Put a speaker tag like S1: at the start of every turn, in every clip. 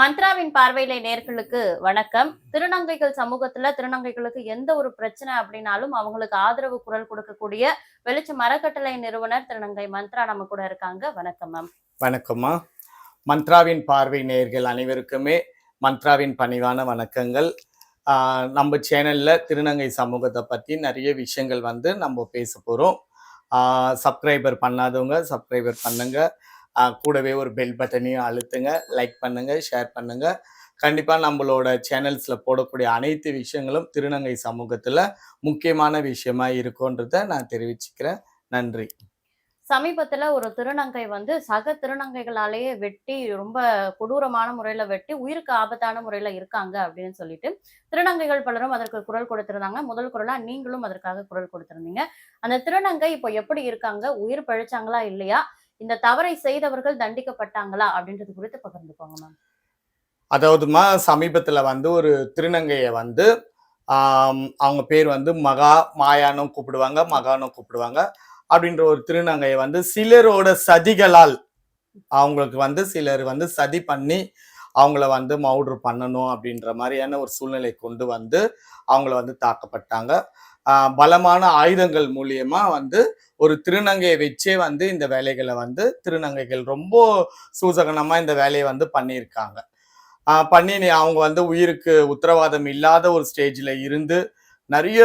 S1: மந்த்ராவின் பார்வையிலே நேர்களுக்கு வணக்கம். திருநங்கைகள் சமூகத்துல திருநங்கைகளுக்கு எந்த ஒரு பிரச்சனை அப்படின்னாலும் அவங்களுக்கு ஆதரவு குரல் கொடுக்கக்கூடிய வெளிச்ச மரக்கட்டளை நிறுவனர் திருநங்கை மந்த்ரா நம்ம கூட இருக்காங்க. வணக்கம் மேம்
S2: வணக்கம்மா. மந்த்ராவின் பார்வை நேர்கள் அனைவருக்குமே மந்த்ராவின் பணிவான வணக்கங்கள். நம்ம சேனல்ல திருநங்கை சமூகத்தை பத்தி நிறைய விஷயங்கள் வந்து நம்ம பேச போறோம். சப்ஸ்கிரைபர் பண்ணாதவங்க சப்ஸ்கிரைபர் பண்ணுங்க. கூடவே ஒரு பெல் பட்டனையும் அழுத்துங்க லைக் பண்ணுங்க ஷேர் பண்ணுங்க. கண்டிப்பாக நம்மளோட சேனல்ஸில் போடக்கூடிய அனைத்து விஷயங்களும் திருநங்கை சமூகத்தில் முக்கியமான விஷயமா இருக்கும்ன்றத நான் தெரிவிச்சுக்கிறேன். நன்றி.
S1: சமீபத்தில் ஒரு திருநங்கை வந்து சக திருநங்கைகளாலேயே வெட்டி ரொம்ப கொடூரமான முறையில் வெட்டி உயிருக்கு ஆபத்தான முறையில் இருக்காங்க அப்படின்னு சொல்லிட்டு திருநங்கைகள் பலரும் அதற்கு குரல் கொடுத்திருந்தாங்க. முதல் குரலாக நீங்களும் அதற்காக குரல் கொடுத்திருந்தீங்க. அந்த திருநங்கை இப்போ எப்படி இருக்காங்க? உயிர் பழிச்சாங்களா இல்லையா? இந்த தவறை செய்தவர்கள் தண்டிக்கப்பட்டாங்களா அப்படின்றது குறித்து பகிர்ந்துக்கோங்க மேம்
S2: அதாவதுமா சமீபத்தில் வந்து ஒரு திருநங்கையை வந்து அவங்க பேர் வந்து மகா மாயானும் கூப்பிடுவாங்க மகானும் கூப்பிடுவாங்க. அப்படின்ற ஒரு திருநங்கையை வந்து சிலரோட சதிகளால் அவங்களுக்கு வந்து சிலர் வந்து சதி பண்ணி அவங்கள வந்து மவுட்ரு பண்ணணும் அப்படின்ற மாதிரியான ஒரு சூழ்நிலை கொண்டு வந்து அவங்கள வந்து தாக்கப்பட்டாங்க. பலமான ஆயுதங்கள் மூலியமா வந்து ஒரு திருநங்கையை வச்சே வந்து இந்த வேலைகளை வந்து திருநங்கைகள் ரொம்ப சூசகனமா இந்த வேலையை வந்து பண்ணியிருக்காங்க. பண்ணி அவங்க வந்து உயிருக்கு உத்தரவாதம் இல்லாத ஒரு ஸ்டேஜில் இருந்து நிறைய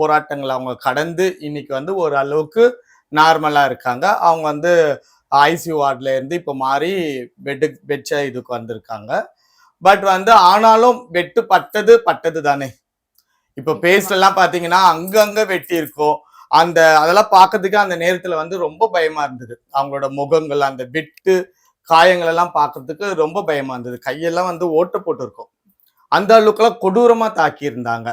S2: போராட்டங்களை அவங்க கடந்து இன்னைக்கு வந்து ஒரு அளவுக்கு நார்மலாக இருக்காங்க. அவங்க வந்து ஐசியூ வார்டில் இருந்து இப்போ மாறி பெட்டு பெட்ச இதுக்கு வந்திருக்காங்க. பட் வந்து ஆனாலும் வெட்டு பட்டது பட்டது தானே. இப்போ பேஸ்லாம் பார்த்தீங்கன்னா அங்கங்க வெட்டி இருக்கும் அந்த அதெல்லாம் பார்க்கறதுக்கு அந்த நேரத்தில் வந்து ரொம்ப பயமா இருந்தது. அவங்களோட முகங்கள் அந்த வெட்டு காயங்கள் எல்லாம் பார்க்கறதுக்கு ரொம்ப பயமா இருந்தது. கையெல்லாம் வந்து ஓட்ட போட்டு இருக்கும் அந்த அளவுக்குலாம் கொடூரமா தாக்கி இருந்தாங்க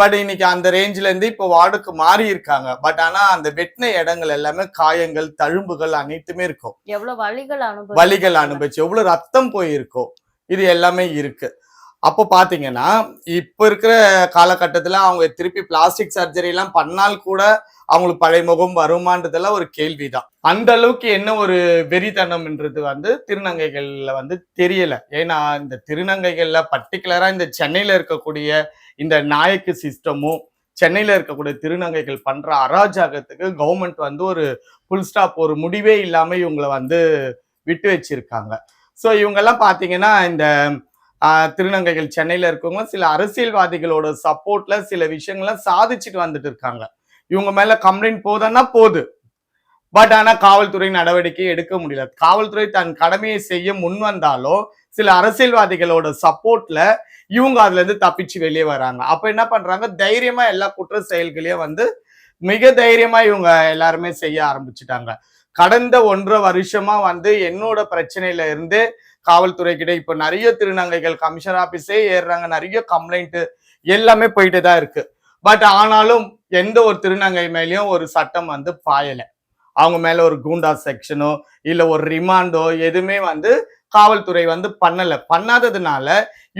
S2: பட் இன்னைக்கு அந்த ரேஞ்சில இருந்து இப்போ வார்டுக்கு மாறி இருக்காங்க. பட் ஆனா அந்த வெட்டின இடங்கள் எல்லாமே காயங்கள் தழும்புகள் அனைத்துமே இருக்கும்.
S1: எவ்வளவு அனுபவம்
S2: வலிகள் அனுபவிச்சு எவ்வளவு ரத்தம் போயிருக்கோ இது எல்லாமே இருக்கு. அப்போ பார்த்தீங்கன்னா இப்போ இருக்கிற காலகட்டத்தில் அவங்க திருப்பி பிளாஸ்டிக் சர்ஜரிலாம் பண்ணால் கூட அவங்களுக்கு பழைய முகம் வருமான்றதெல்லாம் ஒரு கேள்வி தான் அந்த அளவுக்கு என்ன ஒரு வெறித்தனம்ன்றது வந்து திருநங்கைகளில் வந்து தெரியல. ஏன்னா இந்த திருநங்கைகளில் பர்டிகுலராக இந்த சென்னையில் இருக்கக்கூடிய இந்த நாயக்கு சிஸ்டமும் சென்னையில் இருக்கக்கூடிய திருநங்கைகள் பண்ணுற அராஜகத்துக்கு கவர்மெண்ட் வந்து ஒரு ஃபுல் ஸ்டாப் ஒரு முடிவே இல்லாமல் இவங்களை வந்து விட்டு வச்சிருக்காங்க. ஸோ இவங்கெல்லாம் பார்த்தீங்கன்னா இந்த திருநங்கைகள் சென்னையில இருக்கவங்க சில அரசியல்வாதிகளோட சப்போர்ட்ல சில விஷயங்கள்லாம் சாதிச்சுட்டு வந்துட்டு இருக்காங்க. இவங்க மேல கம்ப்ளைண்ட் போதுன்னா போகுது பட் ஆனா காவல்துறை நடவடிக்கை எடுக்க முடியல. காவல்துறை தன் கடமையை செய்ய முன் வந்தாலும் சில அரசியல்வாதிகளோட சப்போர்ட்ல இவங்க அதுல இருந்து தப்பிச்சு வெளியே வராங்க. அப்ப என்ன பண்றாங்க? தைரியமா எல்லா குற்ற செயல்களையும் வந்து மிக தைரியமா இவங்க எல்லாருமே செய்ய ஆரம்பிச்சுட்டாங்க. கடந்த ஒன்றரை வருஷமா வந்து என்னோட பிரச்சனையில இருந்து காவல்துறை கிட்ட இப்ப நிறைய திருநங்கைகள் கமிஷன் ஆபீஸே ஏறுறாங்க நிறைய கம்ப்ளைண்ட் எல்லாமே போயிட்டு தான் இருக்கு. பட் ஆனாலும் எந்த ஒரு திருநங்கை மேலேயும் ஒரு சட்டம் வந்து பாயலை. அவங்க மேல ஒரு கூண்டா செக்ஷனோ இல்ல ஒரு ரிமாண்டோ எதுவுமே வந்து காவல்துறை வந்து பண்ணல. பண்ணாததுனால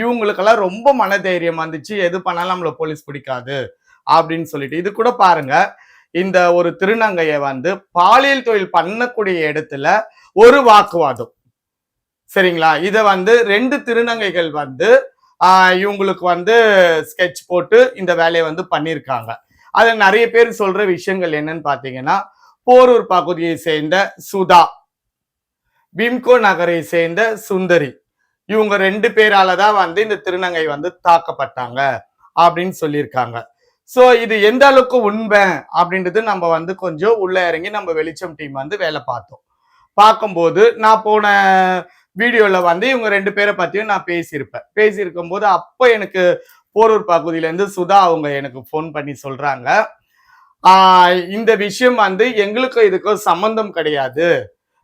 S2: இவங்களுக்கெல்லாம் ரொம்ப மனதைரியம் வந்துச்சு. எது பண்ணாலும் நம்மள போலீஸ் பிடிக்காது அப்படின்னு சொல்லிட்டு. இது கூட பாருங்க இந்த ஒரு திருநங்கையை வந்து பாலியல் தொழில் பண்ணக்கூடிய இடத்துல ஒரு வாக்குவாதம். சரிங்களா? இதை வந்து ரெண்டு திருநங்கைகள் வந்து ஆஹ் இவங்களுக்கு வந்து ஸ்கெட்ச் போட்டு இந்த வேலையை வந்து பண்ணியிருக்காங்க. அதில் நிறைய பேர் சொல்ற விஷயங்கள் என்னன்னு பார்த்தீங்கன்னா போரூர் பகுதியை சேர்ந்த சுதா பிம்கோ நகரை சேர்ந்த சுந்தரி இவங்க ரெண்டு பேரால தான் வந்து இந்த திருநங்கை வந்து தாக்கப்பட்டாங்க அப்படின்னு சொல்லியிருக்காங்க. சோ இது எந்த அளவுக்கு உண்மை அப்படின்றது நம்ம வந்து கொஞ்சம் உள்ள இறங்கி நம்ம வெளிச்சம் டீம் வந்து வேலை பார்த்தோம். பார்க்கும்போது நான் போன வீடியோவில் வந்து இவங்க ரெண்டு பேரை பற்றியும் நான் பேசியிருப்பேன். பேசியிருக்கும் போது அப்போ எனக்கு போரூர் பகுதியிலேருந்து சுதா அவங்க எனக்கு ஃபோன் பண்ணி சொல்கிறாங்க இந்த விஷயம் வந்து எங்களுக்கும் இதுக்கும் சம்மந்தம் கிடையாது.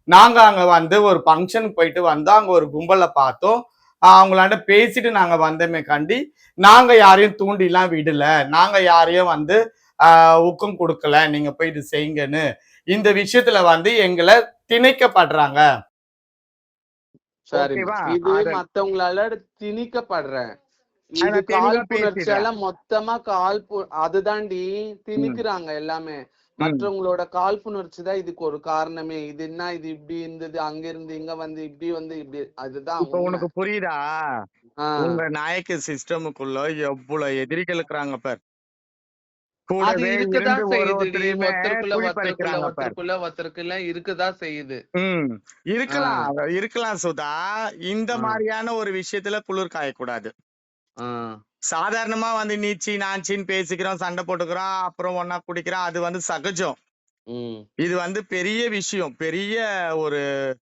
S2: நாங்கள் அங்கே வந்து ஒரு ஃபங்க்ஷனுக்கு போயிட்டு வந்தோம். அங்கே ஒரு கும்பலை பார்த்தோம். அவங்களாண்ட பேசிட்டு நாங்கள் வந்தோமே காண்டி நாங்கள் யாரையும் தூண்டிலாம் விடலை. நாங்கள் யாரையும் வந்து ஊக்கம் கொடுக்கல. நீங்கள் போய் இது செய்யுங்கன்னு. இந்த விஷயத்தில் வந்து எங்களை திணைக்கப்படுறாங்க.
S3: இது மத்தவங்களால திணிக்கப்படுறேன் இது காழ்ப்புணர்ச்சியால
S4: பேசிடுறேன்.
S3: மொத்தமா காழ்ப்பு அதுதாண்டி திணிக்கிறாங்க எல்லாமே. மற்றவங்களோட காழ்ப்புணர்ச்சி தான் இதுக்கு ஒரு காரணமே. இது என்ன இது இப்படி இருந்தது அங்க இருந்து இங்க வந்து இப்படி வந்து இப்படி அதுதான்
S2: இப்ப உனக்கு புரியுதா? உங்க நாயக்கு சிஸ்டமுக்குள்ள எவ்வளவு எதிரிகள் இருக்கிறாங்க பார்.
S3: அது இருக்கதான்
S2: ஒருத்தரையுமே
S3: ஒருத்தருக்குள்ள ஒருத்தருக்குள்ள இருக்கதான் செய்யுது.
S2: இருக்கலாம். இருக்கலாம் சுதா. இந்த மாதிரியான ஒரு விஷயத்துல குளிர் காயக்கூடாது. சாதாரணமா வந்து நீச்சி நாச்சின்னு பேசிக்கிறோம் சண்டை போட்டுக்கிறோம் அப்புறம் ஒன்னா குடிக்கிறோம் அது வந்து சகஜம். இது வந்து பெரிய விஷயம். பெரிய ஒரு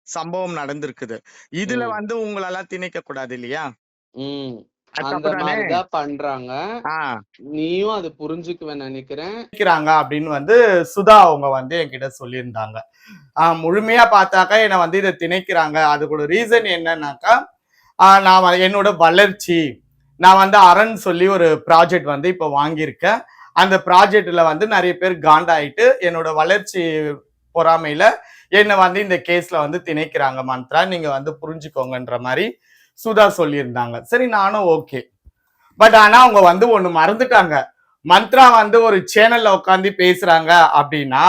S2: சம்பவம் நடந்திருக்குது. இதுல வந்து உங்களெல்லாம் திணிக்க கூடாது இல்லையா
S3: அந்த மாதிரிதான் பண்றாங்க. நீயும் அது புரிஞ்சுக்குவேன் நினைக்கிறேன்.
S2: அப்படின்னு வந்து சுதா அவங்க வந்து என்கிட்ட சொல்லியிருந்தாங்க. முழுமையா பார்த்தாக்கா என்னை வந்து இதை திணைக்கிறாங்க. அதுக்கூட ரீசன் என்னன்னாக்கா நான் என்னோட வளர்ச்சி நான் வந்து அரண் சொல்லி ஒரு ப்ராஜெக்ட் வந்து இப்போ வாங்கியிருக்கேன். அந்த ப்ராஜெக்ட்ல வந்து நிறைய பேர் காண்டாயிட்டு என்னோட வளர்ச்சி பொறாமையில என்னை வந்து இந்த கேஸ்ல வந்து திணைக்கிறாங்க மந்த்ரா. நீங்க வந்து புரிஞ்சுக்கோங்கன்ற மாதிரி சுதா சொல்லியிருந்தாங்க. சரி நானும் ஓகே பட் ஆனா அவங்க வந்து ஒண்ணு மறந்துட்டாங்க. மந்த்ரா வந்து ஒரு சேனல்ல உட்காந்து பேசுறாங்க அப்படின்னா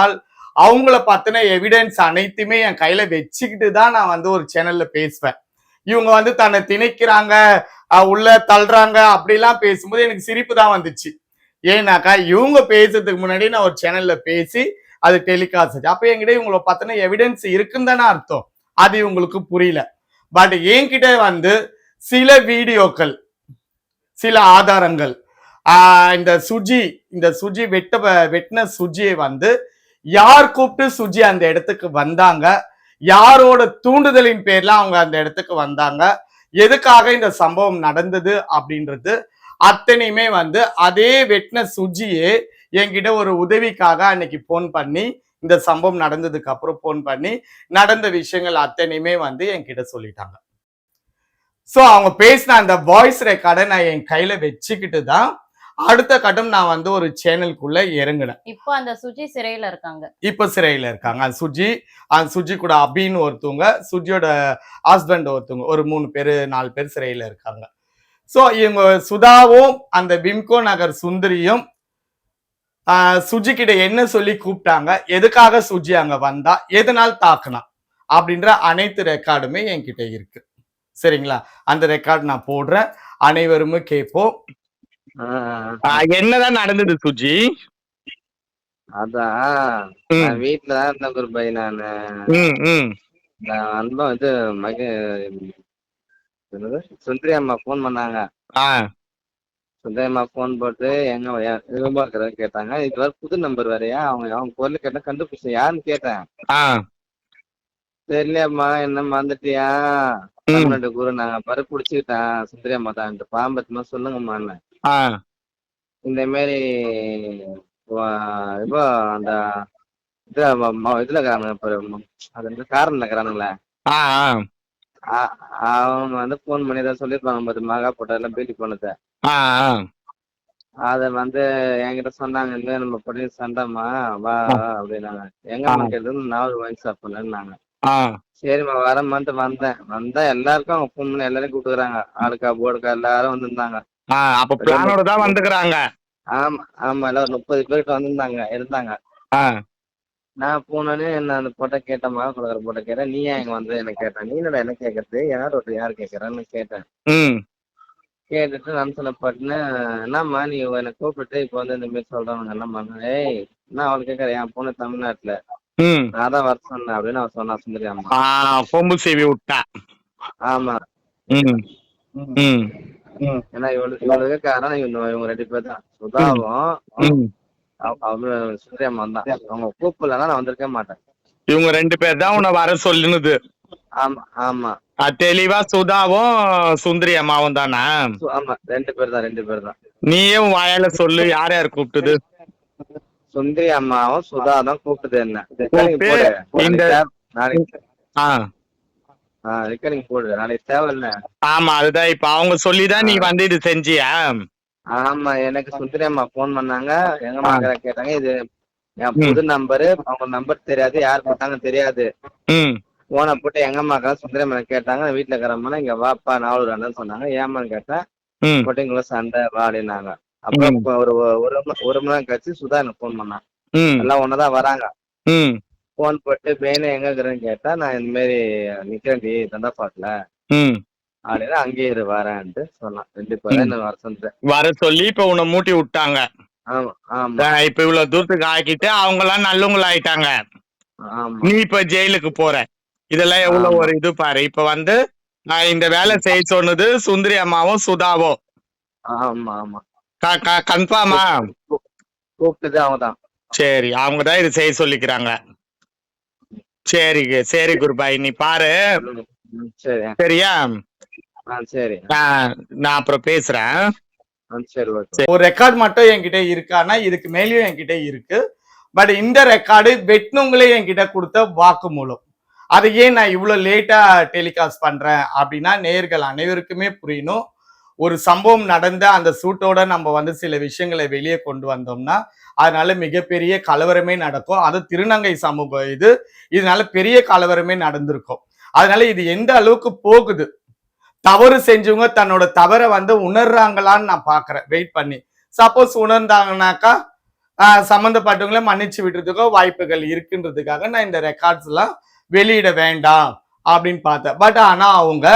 S2: அவங்கள பத்தின எவிடன்ஸ் அனைத்துமே என் கையில வச்சுக்கிட்டு தான் நான் வந்து ஒரு சேனல்ல பேசுவேன். இவங்க வந்து தன்னை திணிக்கிறாங்க உள்ள தள்ளுறாங்க அப்படிலாம் பேசும்போது எனக்கு சிரிப்பு தான் வந்துச்சு. ஏன்னாக்கா இவங்க பேசுறதுக்கு முன்னாடி நான் ஒரு சேனல்ல பேசி அது டெலிகாஸ்ட் அப்போ அப்ப என்கிட்ட இவங்கள பத்தின எவிடன்ஸ் இருக்குன்னு தானே அர்த்தம். அது இவங்களுக்கு புரியல. பட் என்கிட்ட வந்து சில வீடியோக்கள் சில ஆதாரங்கள் இந்த சுஜி இந்த சுஜி வெட்ட வெட்டின சுஜியை வந்து யார் கூப்பிட்டு சுஜி அந்த இடத்துக்கு வந்தாங்க யாரோட தூண்டுதலின் பேர்ல அவங்க அந்த இடத்துக்கு வந்தாங்க எதுக்காக இந்த சம்பவம் நடந்தது அப்படின்றது அத்தனையுமே வந்து அதே வெட்டின சுஜியே என்கிட்ட ஒரு உதவிக்காக அன்னைக்கு ஃபோன் பண்ணி இந்த சம்பவம் நடந்ததுக்கு அப்புறம் ஃபோன் பண்ணி நடந்த விஷயங்கள் அத்தனையுமே வந்து என்கிட்ட சொல்லிட்டாங்க. ஸோ அவங்க பேசின அந்த வாய்ஸ் ரெக்கார்டை நான் என் கையில வச்சுக்கிட்டு தான் அடுத்த கட்டம் நான் வந்து ஒரு சேனலுக்குள்ள இறங்கினேன்.
S1: இப்போ அந்த சுஜி சிறையில இருக்காங்க.
S2: இப்ப சிறையில இருக்காங்க. அந்த சுஜி அந்த சுஜி கூட அபின்னு ஒருத்தவங்க சுஜியோட ஹஸ்பண்ட் ஒருத்தவங்க ஒரு மூணு பேர் நாலு பேர் சிறையில இருக்காங்க. ஸோ இவங்க சுதாவும் அந்த விம்கோ நகர் சுந்தரியும் ஆஹ், சுஜி கிட்ட என்ன சொல்லி கூப்பிட்டாங்க? எதுக்காக சுஜி அங்க வந்தா? எதனால் தாக்குனா? அப்படின்ற அனைத்து ரெக்கார்டுமே என்கிட்ட இருக்கு. சரிங்களா? அந்த ரெக்கார்டு நான் போடுறேன். அனைவருமே கேட்போம்.
S3: ஆஹ்
S2: என்னதான் நடந்தது சுஜி?
S3: அதான். நான் வீட்டுல தான் இருந்தேன் குருபாய் நானு.
S2: ம் ம்.
S3: நான் அன்பா இது மக என்னது? சுந்தரி அம்மா ஃபோன் பண்ணாங்க.
S2: ஆ
S3: சுந்தரி அம்மா ஃபோன் போட்டு எங்க விரும்ப இருக்கிறத கேட்டாங்க. இது வேற புது நம்பர் வேறயா? அவங்க அவங்க குரல் கேட்டா கண்டுபிடிச்சேன். யாருன்னு கேட்டேன். தெரியலையம்மா என்ன மறந்துட்டியா. தமிழ்நாடு குரு நாங்க பரு பிடிச்சிக்கிட்டேன் சுந்தரி அம்மா தான். பாம்பத்துமா சொல்லுங்கம்மான்னு
S2: ஆ.
S3: இந்த இப்போ அந்த இதுல இப்ப ம- அது காரன்ல இருக்கிறானுங்களே அவங்க வந்து ஃபோன் பண்ணி தான் சொல்லியிருப்பாங்க பத்து மகா பேட்டி போனதை
S2: ஆ ஆ.
S3: அத வந்து என்கிட்ட சொன்னாங்க மாதிரி நம்ம படி சண்டைம்மா வா அப்படின்னாங்க. எங்க கேட்டது ஷாப் பண்ணேன்னாங்க
S2: ஆ.
S3: சரிம்மா வரமான்ட்டு வந்தேன். வந்தா எல்லாருக்கும் அவங்க ஃபோன் பண்ணி எல்லாரையும் கூப்பிட்டுக்கிறாங்க. ஆளுக்கா போர்டுக்கா எல்லாரும் வந்திருந்தாங்க.
S2: அப்ப பிளானோட தான் வந்துக்கிறாங்க.
S3: ஆமா ஆமா எல்லாம் ஒரு முப்பது பேர்கிட்ட வந்திருந்தாங்க இருந்தாங்க. நான் போனோடனே என்ன அந்த போட்டோ கேட்டேன் மகா கொடுக்குற போட்டோ கேட்டேன் நீ ஏன் இங்க வந்து? என்ன கேட்டேன் நீ என்னடா என்ன கேட்கறது யார் ஒருத்தர் யார் கேட்கறான்னு கேட்டேன்.
S2: ம்.
S3: கேட்டுட்டு நான் சொன்னப்பட்டுன்னு என்னம்மா நீ என்னை கூப்பிட்டு இப்போ வந்து இந்த மாதிரி சொல்றவங்க என்னம்மா ஏய் நான் அவளை கேட்கறேன் என் பொண்ணு தமிழ்நாட்டுல.
S2: ம்.
S3: நான் தான் வர சொன்னேன் அப்படின்னு அவன் சொன்னா சுந்தரி அம்மா.
S2: ஆ கொம்பு சீவி விட்டா.
S3: ஆமா.
S2: ம். ம்.
S3: ஏன்னா இவளுக்கு இவளுக்கு காரணம் இவங்க ரெண்டு பேர் தான். சுதாவும்
S2: ம்
S3: அவ- அவ சுந்தரி அம்மா தான் அவங்க கூப்பிடலன்னா நான் வந்திருக்க மாட்டேன்.
S2: இவங்க ரெண்டு பேர் தான் உன்னை வர சொல்லுனது.
S3: ஆமா ஆமா.
S2: தெளிவா சுதாவும் சுந்தரி அம்மாவும் தானா?
S3: ஆமா ரெண்டு பேர் தான் ரெண்டு பேர் தான்.
S2: நீயே உன் வாயால சொல்லு யார் யார் கூப்பிட்டது?
S3: சுந்தரி அம்மாவும் சுதா தான் கூப்பிட்டது என்ன? போடு.
S2: இந்த-
S3: நாளைக்கு தேவை- போடு. நாளைக்கு தேவையில்ல.
S2: ஆமா அதுதான். இப்ப அவங்க சொல்லிதான் நீ வந்து இது செஞ்சியா?
S3: ஆமா எனக்கு சுந்தரி அம்மா ஃபோன் பண்ணாங்க. எங்க அம்மா கேட்டாங்க இது என் புது நம்பரு அவங்க நம்பர் தெரியாது யார் போட்டாங்க தெரியாது. போனை போட்டு எங்க அம்மாக்கா சுந்தரி அம்மா கேட்டாங்க வீட்டுல இருக்கிறம்மா இங்க வாப்பா நாலு ரெண்டு சொன்னாங்க. ஏமான்னு கேட்டேன்
S2: ம்.
S3: போட்டு இங்குள்ள சண்டை வா அப்படின்னாங்க அப்புறம் ஒரு ஒரு மணி- ஒரு மணி நேரம் கழிச்சு சுதா எனக்கு ஃபோன் பண்ணான் எல்லாம் ஒன்னதான் வராங்க.
S2: ம்.
S3: ஃபோன் போட்டு பெயின் எங்க இருக்கிறேன்னு கேட்டா நான் இந்த மாதிரி நிக்கிறேன்டி தண்டாபாட்ல
S2: ம்.
S3: அப்படின்னு அங்கேயே இரு வரேன்ட்டு சொன்னான். ரெண்டு பேரும் வர சொல்றேன்
S2: வர சொல்லி இப்ப உன்னை மூட்டி விட்டாங்க.
S3: ஆமா ஆமா.
S2: அஹ் இப்ப இவ்வளவு தூரத்துக்கு ஆக்கிட்டு அவங்க எல்லாம் நல்லவங்களாயிட்டாங்க.
S3: ஆமா.
S2: நீ இப்ப ஜெயிலுக்கு போற. இதெல்லாம் எவ்வளவு. ஒரு இது பாரு. இப்ப வந்து நான் இந்த வேலை செய்ய சொன்னது சுந்தரி அம்மாவும் சுதாவும்.
S3: ஆமா ஆமா.
S2: கன்ஃபார்மா
S3: கூப்பிட்டது அவங்க தான்.
S2: சரி அவங்க தான் இது செய்ய சொல்லிக்கிறாங்க. சரி சரி குருபாய் நீ பாரு.
S3: சரி
S2: சரியா?
S3: சரி.
S2: நான் நான் அப்புறம் பேசுறேன். ஒரு ரெக்கார்ட் மட்டும் என்கிட்ட இருக்கானா இதுக்கு மேலேயும் என்கிட்ட இருக்கு. பட் இந்த ரெக்கார்டு வெட்டினவங்களே என்கிட்ட கொடுத்த வாக்குமூலம். அதை ஏன் நான் இவ்வளோ லேட்டா டெலிகாஸ்ட் பண்றேன் அப்படின்னா நேர்கள் அனைவருக்குமே புரியணும். ஒரு சம்பவம் நடந்த அந்த சூட்டோட நம்ம வந்து சில விஷயங்களை வெளியே கொண்டு வந்தோம்னா அதனால மிகப்பெரிய கலவரமே நடக்கும். அது திருநங்கை சமூகம் இது. இதனால பெரிய கலவரமே நடந்திருக்கும். அதனால இது எந்த அளவுக்கு போகுது? தவறு செஞ்சவங்க தன்னோட தவறை வந்து உணர்றாங்களான்னு நான் பாக்குறேன் வெயிட் பண்ணி. சப்போஸ் உணர்ந்தாங்கனாக்கா ஆஹ் சம்மந்தப்பட்டவங்கள மன்னிச்சு விடுறதுக்கோ வாய்ப்புகள் இருக்குன்றதுக்காக நான் இந்த ரெக்கார்ட்ஸ் எல்லாம் வெளியிட வேண்டாம் அப்படின்னு பார்த்தேன். பட் ஆனா அவங்க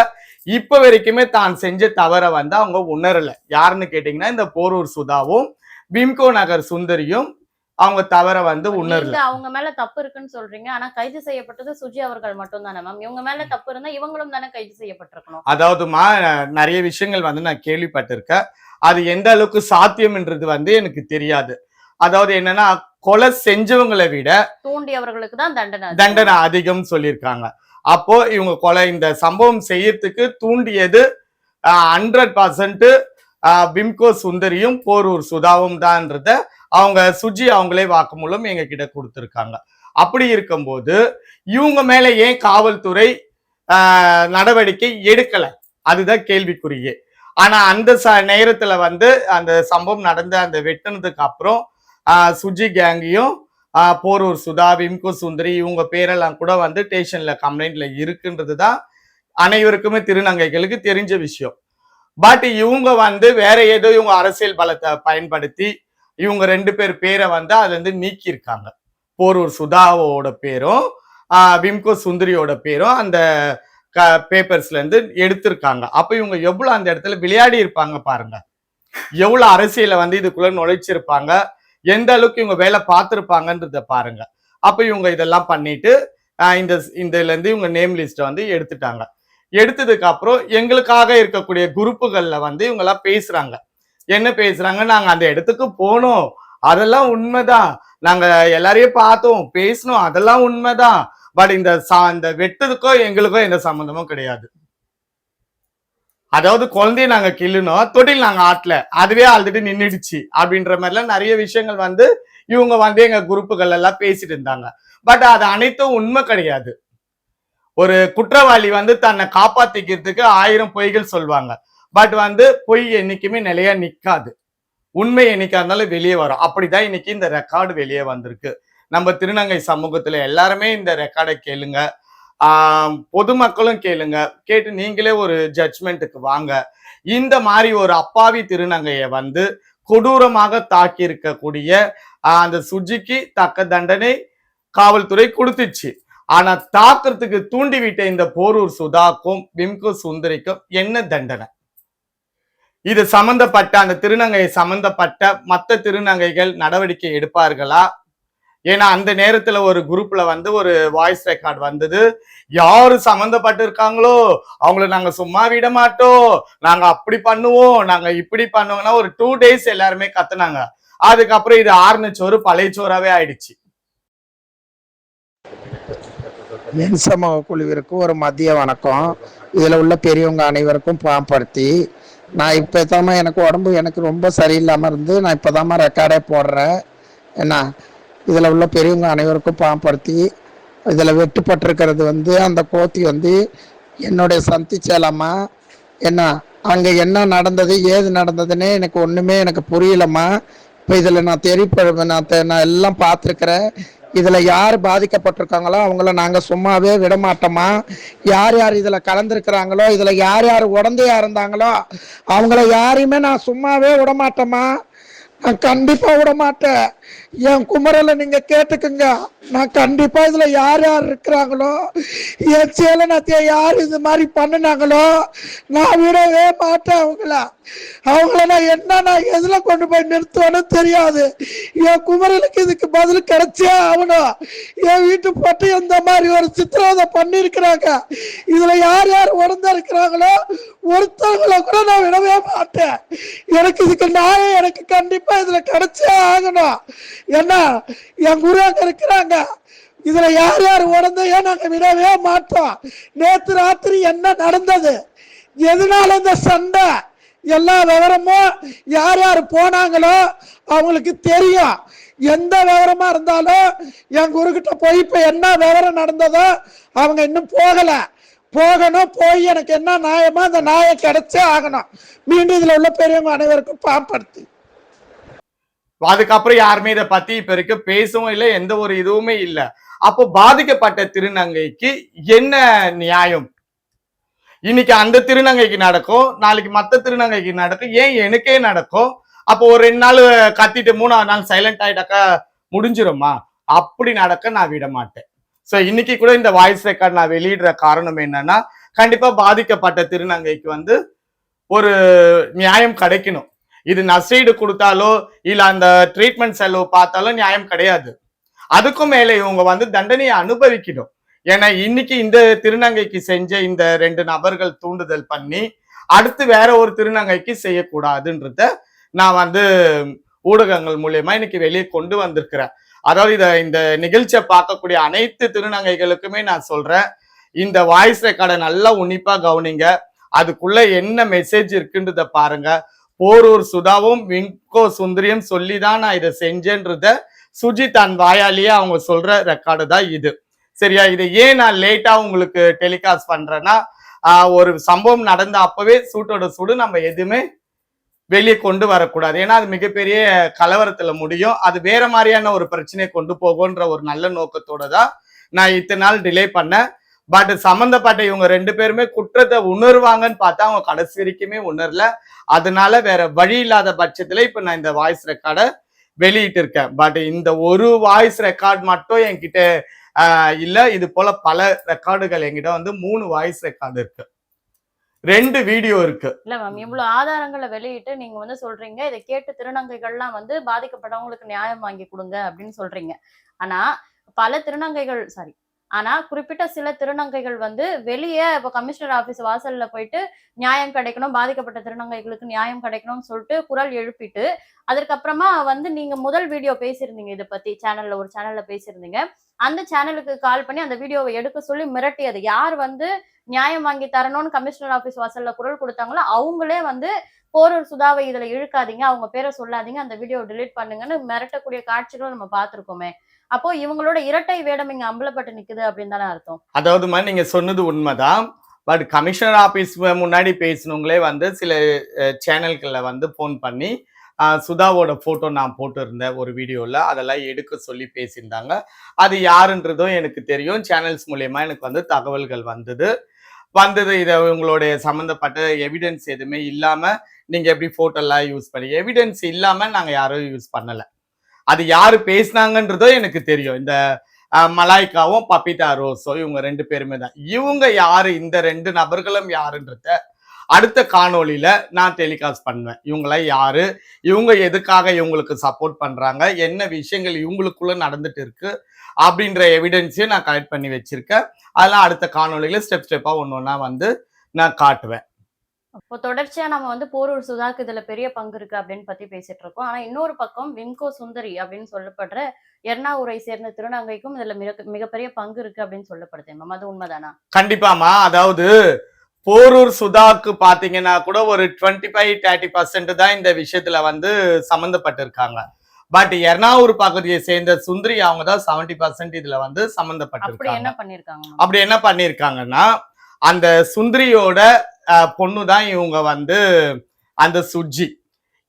S2: இப்ப வரைக்குமே தான் செஞ்ச தவறை வந்து அவங்க உணரல. யாருன்னு கேட்டீங்கன்னா இந்த போரூர் சுதாவும் பிம்கோ நகர் சுந்தரியும் அவங்க தவறை வந்து உணரல.
S1: அவங்க மேல தப்பு இருக்குன்னு சொல்றீங்க. ஆனா கைது செய்யப்பட்டது சுஜி அவர்கள் மட்டும் தானே மேம் இவங்க மேல தப்பு இருந்தா இவங்களும் தானே கைது செய்யப்பட்டிருக்கணும்.
S2: அதாவதுமா நிறைய விஷயங்கள் வந்து நான் கேள்விப்பட்டிருக்கேன். அது எந்த அளவுக்கு சாத்தியம்ன்றது வந்து எனக்கு தெரியாது. அதாவது என்னன்னா கொலை செஞ்சவங்களை விட
S1: தூண்டி அவர்களுக்கு தான் தண்டனை.
S2: தண்டனை அதிகம் சொல்லியிருக்காங்க. அப்போ இவங்க கொலை இந்த சம்பவம் செய்யறதுக்கு தூண்டியது ஹண்ட்ரட் பர்சன்ட் பிம்கோ சுந்தரியும் போரூர் சுதாவும் தான்றத அவங்க சுஜி அவங்களே வாக்குமூலம் எங்க கிட்ட கொடுத்துருக்காங்க. அப்படி இருக்கும்போது இவங்க மேல ஏன் காவல்துறை நடவடிக்கை எடுக்கல? அதுதான் கேள்விக்குறியே. ஆனா அந்த ச நேரத்துல வந்து அந்த சம்பவம் நடந்த அந்த வெட்டினதுக்கு அப்புறம் சுஜி கேங்கையும் போரூர் சுதா விம்கோ சுந்தரி இவங்க பேரெல்லாம் கூட வந்து ஸ்டேஷன்ல கம்ப்ளைண்ட்ல இருக்குன்றது தான் அனைவருக்குமே திருநங்கைகளுக்கு தெரிஞ்ச விஷயம். பட் இவங்க வந்து வேற ஏதோ இவங்க அரசியல் பலத்தை பயன்படுத்தி இவங்க ரெண்டு பேர் பேரை வந்து அதுல இருந்து நீக்கியிருக்காங்க. போரூர் சுதாவோட பேரும் விம்கோ சுந்தரியோட பேரும் அந்த பேப்பர்ஸ்ல இருந்து எடுத்திருக்காங்க. அப்ப இவங்க எவ்வளவு அந்த இடத்துல விளையாடி இருப்பாங்க பாருங்க. எவ்வளவு அரசியலை வந்து இதுக்குள்ள நுழைச்சிருப்பாங்க. எந்த அளவுக்கு இவங்க வேலை பார்த்துருப்பாங்கன்றத பாருங்க. அப்ப இவங்க இதெல்லாம் பண்ணிட்டு இந்த இதுல இருந்து இவங்க நேம் லிஸ்ட்டை வந்து எடுத்துட்டாங்க. எடுத்ததுக்கு அப்புறம் எங்களுக்காக இருக்கக்கூடிய குரூப்புகள்ல வந்து இவங்க எல்லாம் பேசுறாங்க. என்ன பேசுறாங்க? நாங்க அந்த இடத்துக்கு போனோம். அதெல்லாம் உண்மைதான். நாங்க எல்லாரையும் பார்த்தோம் பேசணும் அதெல்லாம் உண்மைதான். பட் இந்த சா- இந்த வெட்டதுக்கோ எங்களுக்கோ எந்த சம்மந்தமும் கிடையாது. அதாவது குழந்தைய நாங்க கிள்ளுனோம். தொட்டில் நாங்க ஆட்டல. அதுவே ஆல்ரெடி நின்னுடுச்சு. அப்படின்ற மாதிரிலாம் நிறைய விஷயங்கள் வந்து இவங்க வந்து எங்க குரூப்புகள் எல்லாம் பேசிட்டு இருந்தாங்க. பட் அது அனைத்தும் உண்மை கிடையாது. ஒரு குற்றவாளி வந்து தன்னை காப்பாத்திக்கிறதுக்கு ஆயிரம் பொய்கள் சொல்லுவாங்க. பட் வந்து பொய் என்னைக்குமே நிலையா நிக்காது. உண்மை என்னைக்கா இருந்தாலும் வெளியே வரும். அப்படிதான் இன்னைக்கு இந்த ரெக்கார்டு வெளியே வந்திருக்கு. நம்ம திருநங்கை சமூகத்துல எல்லாருமே இந்த ரெக்கார்டை கேளுங்க. பொதுமக்களும் கேளுங்க. கேட்டு நீங்களே ஒரு ஜட்ஜ்மெண்ட்டுக்கு வாங்க. இந்த மாதிரி ஒரு அப்பாவி திருநங்கையை வந்து கொடூரமாக தாக்கி இருக்கக்கூடிய அந்த சுஜிக்கு தக்க தண்டனை காவல்துறை கொடுத்துச்சு. ஆனா தாக்குறதுக்கு தூண்டிவிட்ட இந்த போரூர் சுதாக்கும் விம்கு சுந்தரிக்கும் என்ன தண்டனை? இது சம்பந்தப்பட்ட அந்த திருநங்கை சம்பந்தப்பட்ட மற்ற திருநங்கைகள் நடவடிக்கை எடுப்பார்களா? ஏன்னா அந்த நேரத்துல ஒரு குரூப்ல வந்து ஒரு வாய்ஸ் ரெக்கார்ட் வந்தது. யாரு சம்மந்தப்பட்டு இருக்காங்களோ அவங்கள நாங்க சும்மா விட மாட்டோம். நாங்க அப்படி பண்ணுவோம். நாங்க இப்படி பண்ணுவோம்னா ஒரு டூ டேஸ் எல்லாருமே கத்துனாங்க. அதுக்கப்புறம் இது ஆறுனச்சோறு பழைய சோறாவே ஆயிடுச்சு.
S4: என் சமூக குழுவிற்கு ஒரு மதிய வணக்கம். இதில் உள்ள பெரியவங்க அனைவருக்கும் பாம்படுத்தி நான் இப்போ தாம்மா எனக்கு உடம்பு எனக்கு ரொம்ப சரியில்லாமல் இருந்து நான் இப்போ தாம்மா ரெக்கார்டே போடுறேன். என்ன இதில் உள்ள பெரியவங்க அனைவருக்கும் பாம்படுத்தி இதில் வெட்டுப்பட்டிருக்கிறது வந்து அந்த கோத்தி வந்து என்னுடைய சந்தி சேலம்மா. என்ன அங்கே என்ன நடந்தது ஏது நடந்ததுன்னே எனக்கு ஒன்றுமே எனக்கு புரியலம்மா. இப்போ இதில் நான் தெரியப்ப நான் தெ- நான் எல்லாம் பார்த்துருக்குறேன். இதில் யார் பாதிக்கப்பட்டிருக்காங்களோ அவங்கள நாங்கள் சும்மாவே விட மாட்டோமா யார் யார் இதில் கலந்துருக்கிறாங்களோ இதில் யார் யார் உடந்தையா இருந்தாங்களோ அவங்கள யாரையுமே நான் சும்மாவே விட மாட்டோமா நான் கண்டிப்பா விட மாட்டேன். என் குமரலை நீங்க கேட்டுக்குங்க. நான் கண்டிப்பா இதுல யார் யார் இருக்கிறாங்களோ என் சேலனத்தைய யார் இது மாதிரி பண்ணினாங்களோ நான் விடவே மாட்டேன் அவங்கள. அவங்கள நான் என்ன நான் எதுல கொண்டு போய் நிறுத்துவேன்னு தெரியாது. என் குமரலுக்கு இதுக்கு பதில் கிடைச்சே ஆகணும். என் வீட்டு போட்டு இந்த மாதிரி ஒரு சித்திரவதை பண்ணியிருக்கிறாங்க. இதுல யார் யார் உடந்திருக்கிறாங்களோ ஒருத்தவங்கள கூட நான் விடவே மாட்டேன். எனக்கு இதுக்கு நியாயம் எனக்கு கண்டிப்பாக கண்டிப்பா இதுல கிடைச்சே ஆகணும். ஏன்னா என் குரு அங்க இருக்கிறாங்க. இதுல யார் யார் உடந்தையோ நாங்க விடவே மாட்டோம். நேத்து ராத்திரி என்ன நடந்தது? எதனால இந்த சண்டை? எல்லா விவரமும் யார் யார் போனாங்களோ அவங்களுக்கு தெரியும். எந்த விவரமா இருந்தாலும் என் குருக்கிட்ட போய் இப்ப என்ன விவரம் நடந்ததோ அவங்க இன்னும் போகல. போகணும் போய் எனக்கு என்ன நியாயமோ அந்த நியாயம் கிடைச்சே ஆகணும். மீண்டும் இதுல உள்ள பெரியவங்க அனைவருக்கும் பாம்படுத்தி
S2: அதுக்கப்புறம் யாருமே இதை பத்தி இப்ப இருக்கு பேசவும் இல்லை எந்த ஒரு இதுவுமே இல்லை. அப்போ பாதிக்கப்பட்ட திருநங்கைக்கு என்ன நியாயம்? இன்னைக்கு அந்த திருநங்கைக்கு நடக்கும் நாளைக்கு மத்த திருநங்கைக்கு நடக்கும் ஏன் எனக்கே நடக்கும்? அப்போ ஒரு ரெண்டு நாள் கத்திட்டு மூணாவது நாள் சைலண்ட் ஆயிட்டாக்கா முடிஞ்சிருமா? அப்படி நடக்க நான் விட மாட்டேன். ஸோ இன்னைக்கு கூட இந்த வாய்ஸ் ரெக்கார்ட் நான் வெளியிடுற காரணம் என்னன்னா கண்டிப்பா பாதிக்கப்பட்ட திருநங்கைக்கு வந்து ஒரு நியாயம் கிடைக்கணும். இது நஷ்டீடு கொடுத்தாலோ இல்ல அந்த ட்ரீட்மெண்ட் செலவு பார்த்தாலோ நியாயம் கிடையாது. அதுக்கும் மேலே இவங்க வந்து தண்டனையை அனுபவிக்கணும். ஏன்னா இன்னைக்கு இந்த திருநங்கைக்கு செஞ்ச இந்த ரெண்டு நபர்கள் தூண்டுதல் பண்ணி அடுத்து வேற ஒரு திருநங்கைக்கு செய்யக்கூடாதுன்றத நான் வந்து ஊடகங்கள் மூலியமா இன்னைக்கு வெளியே கொண்டு வந்திருக்கிறேன். அதாவது இதை இந்த நிகழ்ச்சியை பார்க்கக்கூடிய அனைத்து திருநங்கைகளுக்குமே நான் சொல்றேன். இந்த வாய்ஸ் ரெக்கார்டை நல்லா உன்னிப்பா கவனிங்க. அதுக்குள்ள என்ன மெசேஜ் இருக்குன்றத பாருங்க. போரூர் சுதாவும் விங்கோ சுந்தரியும் சொல்லி தான் நான் இதை செஞ்சேன்றத சுஜித் தான் வாயாலேயே அவங்க சொல்ற ரெக்கார்டு தான் இது. சரியா? இதை ஏன் நான் லேட்டா உங்களுக்கு டெலிகாஸ்ட் பண்றேன்னா ஒரு சம்பவம் நடந்த அப்பவே சூட்டோட சுடு நம்ம எதுவுமே வெளியே கொண்டு வரக்கூடாது. ஏன்னா அது மிகப்பெரிய கலவரத்துல முடியும். அது வேற மாதிரியான ஒரு பிரச்சனையை கொண்டு போகும்ன்ற ஒரு நல்ல நோக்கத்தோட தான் நான் இத்தனை நாள் டிலே பண்ணேன். பட் சம்மந்தப்பட்ட இவங்க ரெண்டு பேருமே குற்றத்தை உணர்வாங்கன்னு பார்த்தா அவங்க கடைசி வரைக்குமே உணரல. அதனால வேற வழி இல்லாத பட்சத்துல இப்ப நான் இந்த வாய்ஸ் ரெக்கார்டை வெளியிட்டு இருக்கேன். பட் இந்த ஒரு வாய்ஸ் ரெக்கார்ட் மட்டும் என்கிட்ட ஆஹ் இல்ல. இது போல பல ரெக்கார்டுகள் என்கிட்ட வந்து மூணு வாய்ஸ் ரெக்கார்டு இருக்கு. ரெண்டு வீடியோ இருக்கு.
S1: இல்ல மேம் இவ்வளவு ஆதாரங்களை வெளியிட்டு நீங்க வந்து சொல்றீங்க. இதை கேட்டு திருநங்கைகள்லாம் வந்து பாதிக்கப்பட்டவங்களுக்கு நியாயம் வாங்கி கொடுங்க அப்படின்னு சொல்றீங்க. ஆனா பல திருநங்கைகள் சாரி ஆனா குறிப்பிட்ட சில திருநங்கைகள் வந்து வெளியே இப்போ கமிஷனர் ஆபீஸ் வாசல்ல போயிட்டு நியாயம் கிடைக்கணும் பாதிக்கப்பட்ட திருநங்கைகளுக்கு நியாயம் கிடைக்கணும்னு சொல்லிட்டு குரல் எழுப்பிட்டு அதற்கப்புறமா வந்து நீங்க முதல் வீடியோ பேசியிருந்தீங்க இதை பத்தி சேனல்ல ஒரு சேனல்ல பேசியிருந்தீங்க. அந்த சேனலுக்கு கால் பண்ணி அந்த வீடியோவை எடுக்க சொல்லி மிரட்டியது. யார் வந்து நியாயம் வாங்கி தரணும்னு கமிஷனர் ஆபீஸ் வாசல்ல குரல் கொடுத்தாங்களோ அவங்களே வந்து போரூர் சுதாவை இதுல இழுக்காதீங்க அவங்க பேரை சொல்லாதீங்க அந்த வீடியோ டிலீட் பண்ணுங்கன்னு மிரட்டக்கூடிய காட்சிகளும் நம்ம பார்த்திருக்கோமே. அப்போ இவங்களோட இரட்டை வேடம் இங்க அம்பலப்பட்டு நிக்குது அப்படின்னு தானே அர்த்தம்.
S2: அதாவது மாதிரி நீங்க சொன்னது உண்மைதான். பட் கமிஷனர் ஆபீஸ் முன்னாடி பேசினவங்களே வந்து சில சேனல்களில் வந்து ஃபோன் பண்ணி சுதாவோட போட்டோ நான் போட்டிருந்தேன் ஒரு வீடியோவில் அதெல்லாம் எடுக்க சொல்லி பேசியிருந்தாங்க. அது யாருன்றதும் எனக்கு தெரியும். சேனல்ஸ் மூலயமா எனக்கு வந்து தகவல்கள் வந்தது. வந்தது இதை உங்களுடைய சம்மந்தப்பட்ட எவிடன்ஸ் எதுவுமே இல்லாமல் நீங்கள் எப்படி ஃபோட்டோலாம் யூஸ் பண்ணி எவிடன்ஸ் இல்லாமல் நாங்கள் யாரும் யூஸ் பண்ணலை. அது யாரு பேசினாங்கன்றதோ எனக்கு தெரியும். இந்த மலாய்க்காவும் பபிதா ரோஸோ இவங்க ரெண்டு பேருமே தான். இவங்க யாரு? இந்த ரெண்டு நபர்களும் யாருன்றத அடுத்த காணொலியில நான் டெலிகாஸ்ட் பண்ணுவேன். இவங்களாம் யாரு? இவங்க எதுக்காக இவங்களுக்கு சப்போர்ட் பண்றாங்க? என்ன விஷயங்கள் இவங்களுக்குள்ள நடந்துட்டு இருக்கு? அப்படின்ற எவிடன்ஸையும் நான் கலெக்ட் பண்ணி வச்சிருக்கேன். அதெல்லாம் அடுத்த காணொலியில ஸ்டெப் ஸ்டெப்பா ஒன்று ஒன்றா வந்து நான் காட்டுவேன்.
S1: இப்போ தொடர்ச்சியா நம்ம வந்து போரூர் சுதாக்கு இதுல பெரிய பங்கு இருக்கு அப்படின்னு பத்தி பேசிட்டு இருக்கோம். ஆனா இன்னொரு பக்கம் விம்கோ சுந்தரி அப்படின்னு சொல்லப்படுற எர்ணாவூரை சேர்ந்த திருநங்கைக்கும் இதுல மிக மிகப்பெரிய பங்கு இருக்கு அப்படின்னு சொல்லப்படுது. மேம் அது உண்மைதானா?
S2: கண்டிப்பாமா அதாவது போரூர் சுதாக்கு பாத்தீங்கன்னா கூட ஒரு டுவெண்ட்டி ஃபைவ் தேர்ட்டி பர்சன்ட் தான் இந்த விஷயத்துல வந்து சம்மந்தப்பட்டிருக்காங்க. பட் எர்ணாவூர் பகுதியை சேர்ந்த சுந்தரி அவங்க தான் செவன்டி பர்சன்ட் இதுல வந்து
S1: அப்படி
S2: சம்மந்தப்பட்டிருக்காங்க
S1: என்ன பண்ணிருக்காங்க ma'am?
S2: அப்படி என்ன பண்ணிருக்காங்கன்னா அந்த சுந்தரியோட பொண்ணு தான் இவங்க வந்து அந்த சுஜி.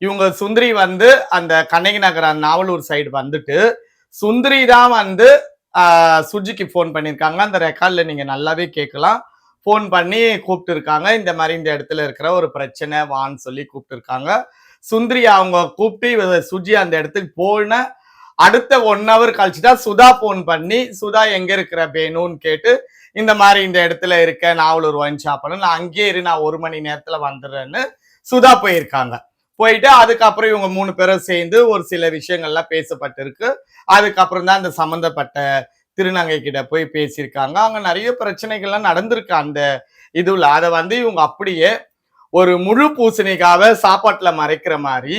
S2: இவங்க சுந்தரி வந்து அந்த கண்ணகி நகரம் நாவலூர் சைடு வந்துட்டு சுந்தரி தான் வந்து சுஜிக்கு ஃபோன் பண்ணியிருக்காங்க அந்த ரெக்கார்டில் நீங்கள் நல்லாவே கேட்கலாம் ஃபோன் பண்ணி கூப்பிட்டுருக்காங்க. இந்த மாதிரி இந்த இடத்துல இருக்கிற ஒரு பிரச்சனை வான்னு சொல்லி கூப்பிட்டுருக்காங்க. சுந்தரி அவங்க கூப்பிட்டு சுஜி அந்த இடத்துக்கு போன அடுத்த ஒன் ஹவர் கழிச்சு தான் சுதா ஃபோன் பண்ணி சுதா எங்கே இருக்கிற? வேணும்னு கேட்டு இந்த மாதிரி இந்த இடத்துல இருக்க நாவலூர் ஒயின் ஷாப்னு நான் அங்கேயே இரு நான் ஒரு மணி நேரத்துல வந்துடுறேன்னு சுதா போயிருக்காங்க. போயிட்டு அதுக்கப்புறம் இவங்க மூணு பேரும் சேர்ந்து ஒரு சில விஷயங்கள்லாம் பேசப்பட்டிருக்கு. அதுக்கப்புறம் தான் அந்த சம்மந்தப்பட்ட திருநங்கை கிட்ட போய் பேசியிருக்காங்க. அங்கே நிறைய பிரச்சனைகள்லாம் நடந்திருக்கு அந்த இதுல. அதை வந்து இவங்க அப்படியே ஒரு முழு பூசணிக்காவை சாப்பாட்டில் மறைக்கிற மாதிரி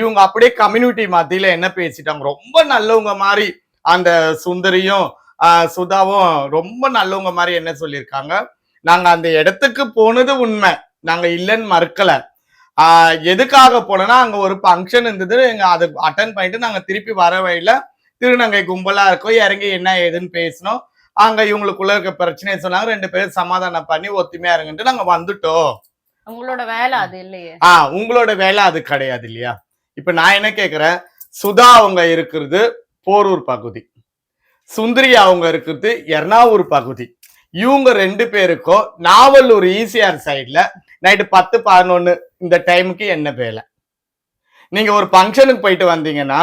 S2: இவங்க அப்படியே கம்யூனிட்டி மத்தியில் என்ன பேசிட்டாங்க? ரொம்ப நல்லவங்க மாதிரி அந்த சுந்தரியும் சுதாவும் ரொம்ப நல்லவங்க மாதிரி என்ன சொல்லியிருக்காங்க? நாங்க அந்த இடத்துக்கு போனது உண்மை. நாங்க இல்லைன்னு மறுக்கல. ஆஹ், எதுக்காக போனோம்னா அங்க ஒரு ஃபங்க்ஷன் இருந்தது. எங்க அதை அட்டன் பண்ணிட்டு நாங்க திருப்பி வர வழியில திருநங்கை கும்பலா இருக்கோம். இறங்கி என்ன ஏதுன்னு பேசினோம். அங்க இவங்களுக்குள்ள இருக்க பிரச்சனையை சொன்னாங்க. ரெண்டு பேரும் சமாதானம் பண்ணி ஒத்துமையா இருங்கன்ட்டு நாங்க வந்துட்டோம்.
S1: உங்களோட வேலை அது இல்லையே.
S2: ஆ உங்களோட வேலை அது கிடையாது இல்லையா? இப்ப நான் என்ன கேக்குறேன்? சுதா அவங்க இருக்கிறது போரூர் பகுதி. சுந்தரி அவங்க இருக்கிறது எர்ணாவூர் பகுதி இவங்க ரெண்டு பேருக்கும் நாவலூர் ஈசிஆர் சைடில் நைட்டு பத்து பதினொன்று இந்த டைமுக்கு என்ன வேலை? நீங்கள் ஒரு ஃபங்க்ஷனுக்கு போயிட்டு வந்தீங்கன்னா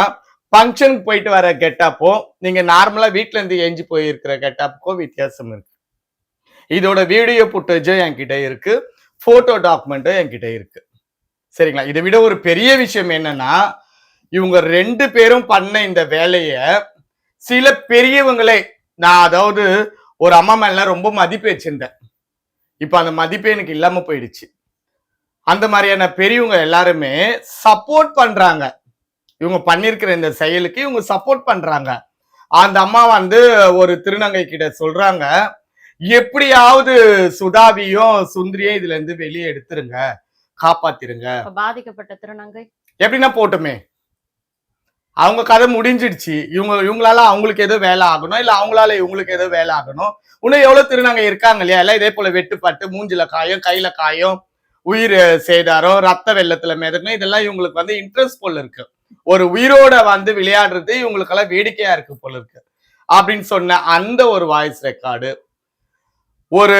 S2: ஃபங்க்ஷனுக்கு போயிட்டு வர கெட்டப்போ நீங்கள் நார்மலாக வீட்டிலேருந்து இருந்து எஞ்சி போயிருக்கிற கெட்டப்புக்கும் வித்தியாசம் இருக்கு. இதோட வீடியோ புட்டேஜும் என்கிட்ட இருக்கு ஃபோட்டோ டாக்குமெண்ட்டும் என்கிட்ட இருக்கு. சரிங்களா? இதை விட ஒரு பெரிய விஷயம் என்னன்னா இவங்க ரெண்டு பேரும் பண்ண இந்த வேலையை சில பெரியவங்களே நான் அதாவது ஒரு அம்மா மேல ரொம்ப மதிப்பு வச்சிருந்தேன். இப்ப அந்த மதிப்பு எனக்கு இல்லாம போயிடுச்சு. அந்த மாதிரியான பெரியவங்க எல்லாருமே சப்போர்ட் பண்றாங்க. இவங்க பண்ணிருக்கிற இந்த செயலுக்கு இவங்க சப்போர்ட் பண்றாங்க. அந்த அம்மா வந்து ஒரு திருநங்கை கிட்ட சொல்றாங்க எப்படியாவது சுதாவியும் சுந்தரியும் இதுல இருந்து வெளியே எடுத்துருங்க காப்பாத்திருங்க.
S1: பாதிக்கப்பட்ட திருநங்கை?
S2: எப்படின்னா போட்டுமே. அவங்க கதை முடிஞ்சிடுச்சு. இவங்க இவங்களால அவங்களுக்கு ஏதோ வேலை ஆகணும் இல்ல அவங்களால இவங்களுக்கு ஏதோ வேலை ஆகணும். இன்னும் எவ்வளவு திருநாங்க இருக்காங்க இல்லையா? எல்லாம் இதே போல வெட்டுப்பட்டு மூஞ்சில காயம் கையில காயம் உயிர் சேதாரம் ரத்த வெள்ளத்துல மிதக்கணும் இதெல்லாம் இவங்களுக்கு வந்து இன்ட்ரெஸ்ட் போல இருக்கு. ஒரு உயிரோட வந்து விளையாடுறது இவங்களுக்கெல்லாம் வேடிக்கையா இருக்கு போல இருக்கு. அப்படின்னு சொன்ன அந்த ஒரு வாய்ஸ் ரெக்கார்டு ஒரு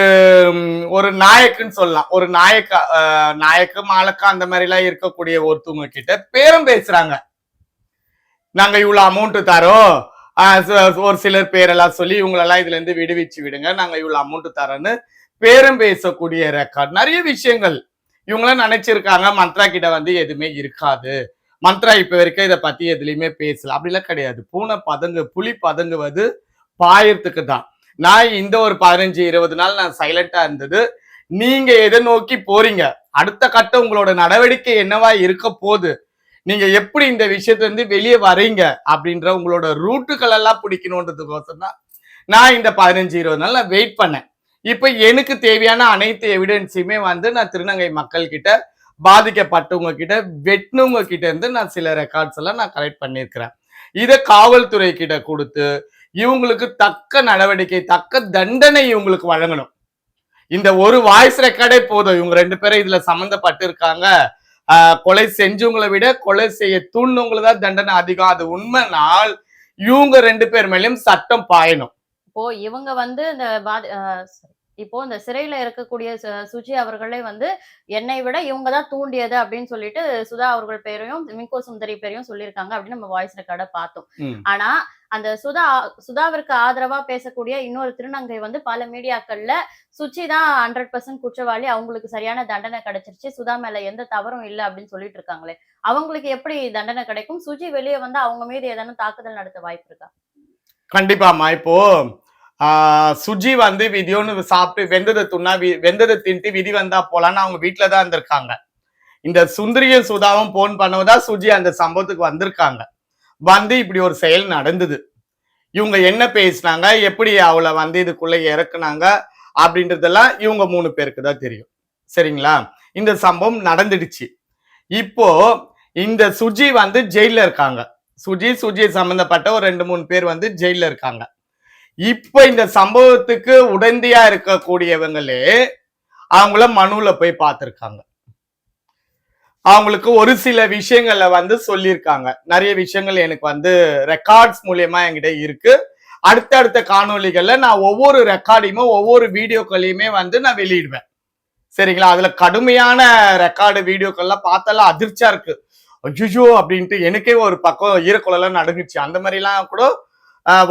S2: ஒரு நாயக்குன்னு சொல்லலாம். ஒரு நாயக்கா நாயக்கு மாலக்கா அந்த மாதிரி எல்லாம் இருக்கக்கூடிய ஒருத்தவங்க கிட்ட பேரம் பேசுறாங்க. நாங்க இவ்வளவு அமௌண்ட் தரோம் ச- ஒரு சிலர் பேரெல்லாம் சொல்லி இவங்களெல்லாம் இதுல இருந்து விடுவிச்சு விடுங்க. நாங்க இவ்வளவு அமௌண்ட் தரோன்னு பேரம் பேசக்கூடிய ரெக்கார்ட் நிறைய விஷயங்கள். இவங்களாம் நினைச்சிருக்காங்க மந்த்ரா கிட்ட வந்து எதுவுமே இருக்காது. மந்த்ரா இப்ப வரைக்கும் இதை பத்தி எதுலையுமே பேசல. அப்படிலாம் கிடையாது. பூனை பதங்கு புலி பதங்குவது பாயறதுக்கு தான். நான் இந்த ஒரு பதினஞ்சு இருபது நாள் நான் சைலண்டா இருந்தது. நீங்க எதை நோக்கி போறீங்க? அடுத்த கட்டம் உங்களோட நடவடிக்கை என்னவா இருக்க போகுது? நீங்க எப்படி இந்த விஷயத்துல இருந்து வெளியே வரீங்க அப்படின்ற உங்களோட ரூட்டுகள் எல்லாம் பிடிக்கணுன்றதுக்கோசம் தான் நான் இந்த பதினஞ்சு இருபது நாள் நான் வெயிட் பண்ணேன். இப்போ எனக்கு தேவையான அனைத்து எவிடன்ஸையுமே வந்து நான் திருநங்கை மக்கள் கிட்ட பாதிக்கப்பட்டவங்க கிட்ட வெட்டினவங்க கிட்ட இருந்து நான் சில ரெக்கார்ட்ஸ் எல்லாம் நான் கலெக்ட் பண்ணியிருக்கிறேன். இதை காவல்துறை கிட்ட கொடுத்து இவங்களுக்கு தக்க நடவடிக்கை தக்க தண்டனை இவங்களுக்கு வழங்கணும். இந்த ஒரு வாய்ஸ் ரெக்கார்டே போதும். இவங்க ரெண்டு பேரும் இதுல சம்மந்தப்பட்டு இருக்காங்க. கொலை செஞ்சவங்களை விட கொலை செய்ய தூண்டினவங்களை தான் தண்டனை அதிகம். அது உண்மைனால் இவங்க ரெண்டு பேர் மேலேயும் சட்டம் பாயணும்.
S1: இப்போ இவங்க வந்து இந்த பாதி இப்போ இந்த சிறையில இருக்கக்கூடிய சுஜி அவர்களே வந்து என்னை விட இவங்க தான் தூண்டியது அப்படின்னு சொல்லிட்டு சுதா அவர்கள் பேரையும் மிங்கோ சுந்தரி பேரையும் சொல்லியிருக்காங்க அப்படின்னு நம்ம வாய்ஸ் ரெக்கார்டை பார்த்தோம். ஆனா அந்த சுதா சுதாவிற்கு ஆதரவா பேசக்கூடிய இன்னொரு திருநங்கை வந்து பல மீடியாக்கள்ல சுச்சி தான் ஹண்ட்ரட் பர்சன்ட் குற்றவாளி அவங்களுக்கு சரியான தண்டனை கிடைச்சிருச்சு சுதா மேல எந்த தவறும் இல்லை அப்படின்னு சொல்லிட்டு இருக்காங்களே. அவங்களுக்கு எப்படி தண்டனை கிடைக்கும்? சுஜி வெளியே வந்து அவங்க மீது ஏதேனும் தாக்குதல் நடத்த வாய்ப்பு இருக்கா?
S2: கண்டிப்பாம்மா. இப்போ சுஜி வந்து விதியோன்னு சாப்பிட்டு வெந்ததை துண்ணா வி- வெந்ததை தின்ட்டு விதி வந்தா போலான்னு அவங்க வீட்டுல தான் இருந்திருக்காங்க. இந்த சுந்தரியும் சுதாவும் போன் பண்ணவதா சுஜி அந்த சம்பவத்துக்கு வந்திருக்காங்க. வந்து இப்படி ஒரு செயல் நடந்தது. இவங்க என்ன பேசினாங்க எப்படி அவளை வந்து இதுக்குள்ள இறக்குனாங்க அப்படின்றதெல்லாம் இவங்க மூணு பேருக்கு தான் தெரியும். சரிங்களா? இந்த சம்பவம் நடந்துடுச்சு. இப்போ இந்த சுஜி வந்து ஜெயில இருக்காங்க. சுஜி சுஜி சம்பந்தப்பட்ட ஒரு ரெண்டு மூணு பேர் வந்து ஜெயில இருக்காங்க. இப்போ இந்த சம்பவத்துக்கு உடந்தையா இருக்கக்கூடியவங்களே அவங்கள மனுல போய் பார்த்துருக்காங்க. அவங்களுக்கு ஒரு சில விஷயங்களை வந்து சொல்லியிருக்காங்க. நிறைய விஷயங்கள் எனக்கு வந்து ரெக்கார்ட்ஸ் மூலியமா என்கிட்ட இருக்கு. அடுத்தடுத்த காணொலிகளில் நான் ஒவ்வொரு ரெக்கார்டையுமே ஒவ்வொரு வீடியோக்களையுமே வந்து நான் வெளியிடுவேன். சரிங்களா? அதுல கடுமையான ரெக்கார்டு வீடியோக்கள்லாம் பார்த்தாலும் அதிர்ச்சியா இருக்கு. அஜுஜோ அப்படின்ட்டு எனக்கே ஒரு பக்கம் ஈரக்குழலாம் நடுங்குச்சு. அந்த மாதிரிலாம் கூட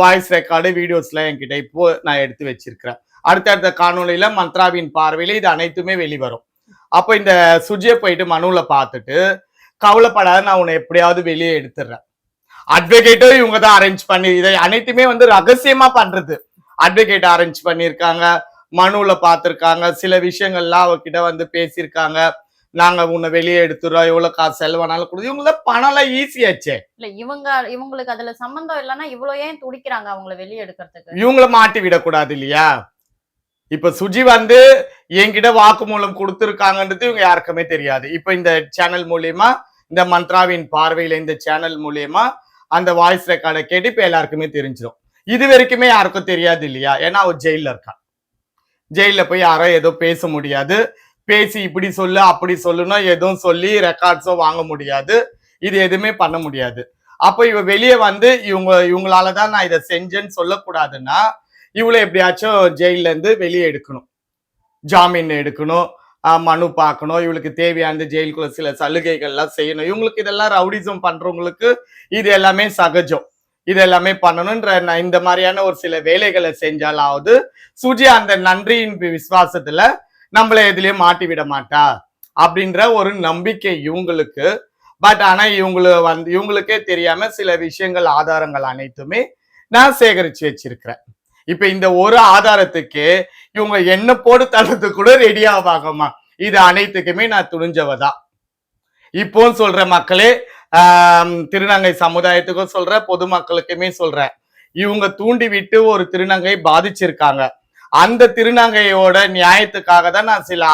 S2: வாய்ஸ் ரெக்கார்டு வீடியோஸ்லாம் என்கிட்ட இப்போ நான் எடுத்து வச்சிருக்கிறேன். அடுத்தடுத்த காணொளியில மந்த்ராவின் பார்வையில இது அனைத்துமே வெளிவரும். அப்போ இந்த சுஜியை போயிட்டு மனுவில் பார்த்துட்டு கவலைப்படாத நான் உன்னை எப்படியாவது வெளியே எடுத்துடுறேன். அட்வொகேட்டும் இவங்க தான் அரேஞ்ச் பண்ணி இதை அனைத்துமே வந்து ரகசியமா பண்றது. அட்வொகேட் அரேஞ்ச் பண்ணியிருக்காங்க மனுவில் பார்த்துருக்காங்க சில விஷயங்கள்லாம் அவகிட்ட வந்து பேசியிருக்காங்க. நாங்க உன்னை வெளியே எடுத்துறோம் எவ்வளவு காசு செலவானாலும் கொடுத்து இவங்கள பணம்லாம் ஈஸியாச்சே
S1: இல்ல இவங்க இவங்களுக்கு அதுல சம்பந்தம் இல்லைன்னா இவ்வளவு ஏன் துடிக்கிறாங்க அவங்கள வெளியே எடுக்கிறதுக்கு?
S2: இவங்கள மாட்டி விடக்கூடாது இல்லையா? இப்ப சுஜி வந்து என்கிட்ட வாக்குமூலம் கொடுத்துருக்காங்கன்றது இவங்க யாருக்குமே தெரியாது. இப்ப இந்த சேனல் மூலியமா இந்த மந்த்ராவின் பார்வையில இந்த சேனல் மூலியமா அந்த வாய்ஸ் ரெக்கார்டை கேட்டு இப்ப எல்லாருக்குமே தெரிஞ்சிடும் இது வரைக்குமே யாருக்கும் தெரியாது இல்லையா? ஏன்னா அவ ஜெயில இருக்கா. ஜெயில போய் யாரோ ஏதோ பேச முடியாது. பேசி இப்படி சொல்லு அப்படி சொல்லுன்னா எதுவும் சொல்லி ரெக்கார்ட்ஸோ வாங்க முடியாது. இது எதுவுமே பண்ண முடியாது. அப்போ இவ வெளியே வந்து இவங்க இவங்களால தான் நான் இதை செஞ்சேன்னு சொல்லக்கூடாதுன்னா இவளை எப்படியாச்சும் ஜெயில இருந்து வெளியே எடுக்கணும். ஜாமீன் எடுக்கணும். மனு பார்க்கணும். இவளுக்கு தேவையான ஜெயிலுக்குள்ள சில சலுகைகள்லாம் செய்யணும். இவங்களுக்கு இதெல்லாம் ரவுடிசம் பண்றவங்களுக்கு இது எல்லாமே சகஜம். இது எல்லாமே பண்ணணுன்ற நான் இந்த மாதிரியான ஒரு சில வேலைகளை செஞ்சாலாவது சுஜி அந்த நன்றியின் விசுவாசத்துல நம்மள எதுலயும் மாட்டி விட மாட்டா அப்படின்ற ஒரு நம்பிக்கை இவங்களுக்கு. பட் ஆனால் இவங்களை வந்து இவங்களுக்கே தெரியாம சில விஷயங்கள் ஆதாரங்கள் அனைத்துமே நான் சேகரிச்சு வச்சிருக்கிறேன். இப்ப இந்த ஒரு ஆதாரத்துக்கு இவங்க என்ன போட்டு தள்ளுறதுக்கு கூட ரெடி ஆவாங்கம்மா. இது அனைத்துக்குமே நான் துணிஞ்சவதான் இப்போ சொல்ற மக்களே திருநங்கை சமுதாயத்துக்கும் சொல்ற பொதுமக்களுக்குமே சொல்றேன். இவங்க தூண்டி விட்டு ஒரு திருநங்கை பாதிச்சிருக்காங்க. அந்த திருநங்கையோட நியாயத்துக்காக தான் நான் சில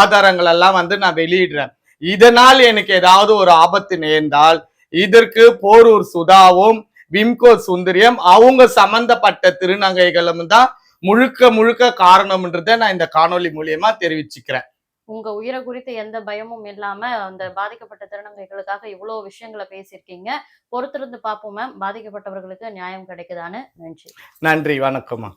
S2: ஆதாரங்கள் எல்லாம் வந்து நான் வெளியிடுறேன். இதனால் எனக்கு ஏதாவது ஒரு ஆபத்து நேர்ந்தால் இதற்கு போரூர் சுதாவும் விம்கோ சுந்தரியம் அவங்க சம்பந்தப்பட்ட திருநங்கைகளும் தான் முழுக்க முழுக்க காரணம்ன்றதை நான் இந்த காணொளி மூலியமா தெரிவிச்சுக்கிறேன்.
S1: உங்க உயிரை குறித்து எந்த பயமும் இல்லாம அந்த பாதிக்கப்பட்ட திருநங்கைகளுக்காக இவ்வளவு விஷயங்களை பேசியிருக்கீங்க. பொறுத்திருந்து பார்ப்போம் மேம் பாதிக்கப்பட்டவர்களுக்கு நியாயம் கிடைக்குதான்னு. நன்றி.
S2: நன்றி. வணக்கம்மா